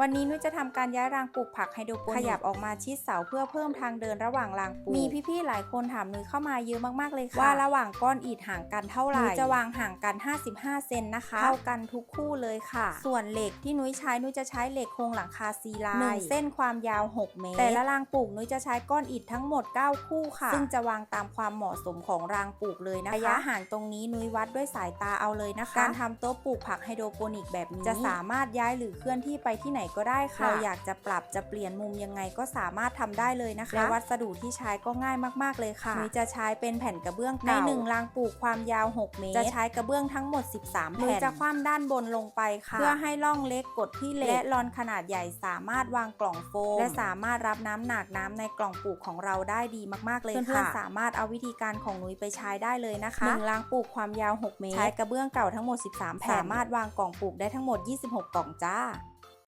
วันนี้นุ้ยจะทำการย้ายรางปลูกผักไฮโดรโปนิกขยับออกมาชิดเสาเพื่อเพิ่มทางเดินระหว่างรางปลูก มีพี่ๆหลายคนถามนุ้ยเข้ามาเยอะมากๆเลยค่ะ ว่าระหว่างก้อนอิฐห่างกันเท่าไหร่นุ้ยจะวางห่างกัน 55 เซนนะคะ เท่ากันทุกคู่เลยค่ะ ส่วนเหล็กที่นุ้ยใช้นุ้ยจะใช้เหล็กโครงหลังคาซีลายหนึ่งเส้นความยาว 6 เมตร แต่ละรางปลูกนุ้ยจะใช้ก้อนอิฐทั้งหมด 9 คู่ค่ะ ซึ่งจะวางตามความเหมาะสมของรางปลูกเลยนะคะระยะห่างตรงนี้นุ้ยวัดด้วยสายตาเอาเลยนะคะ การทำโต๊ะปลูกผักไฮโดรโปนิกแบบนี้จะสามารถย้ายหรือเคลื่อนที่ไปที่ไหนก็ได้ค่ะเราอยากจะปรับจะเปลี่ยนมุมยังไงก็สามารถทำได้เลยนะคะและวัสดุที่ใช้ก็ง่ายมาก ๆ เลยค่ะนุ้ยจะใช้เป็นแผ่นกระเบื้องในหนึ่งรางปลูกความยาว 6 เมตร จะใช้กระเบื้องทั้งหมด 13 แผ่นนุ้ยจะคว่ำด้านบนลงไปค่ะ เพื่อให้ร่องเล็กกดที่เหล็กและรอนขนาดใหญ่สามารถวางกล่องโฟมและสามารถรับน้ำหนักน้ำในกล่องปลูกของเราได้ดีมากๆเลยค่ะเพื่อนๆสามารถเอาวิธีการของนุ้ยไปใช้ได้เลยนะคะหนึ่งรางปลูกความยาว 6 เมตร ใช้กระเบื้องเก่าทั้งหมด 13 แผ่นสามารถวางกล่องปลูกได้ทั้งหมด 26 กล่องจ้า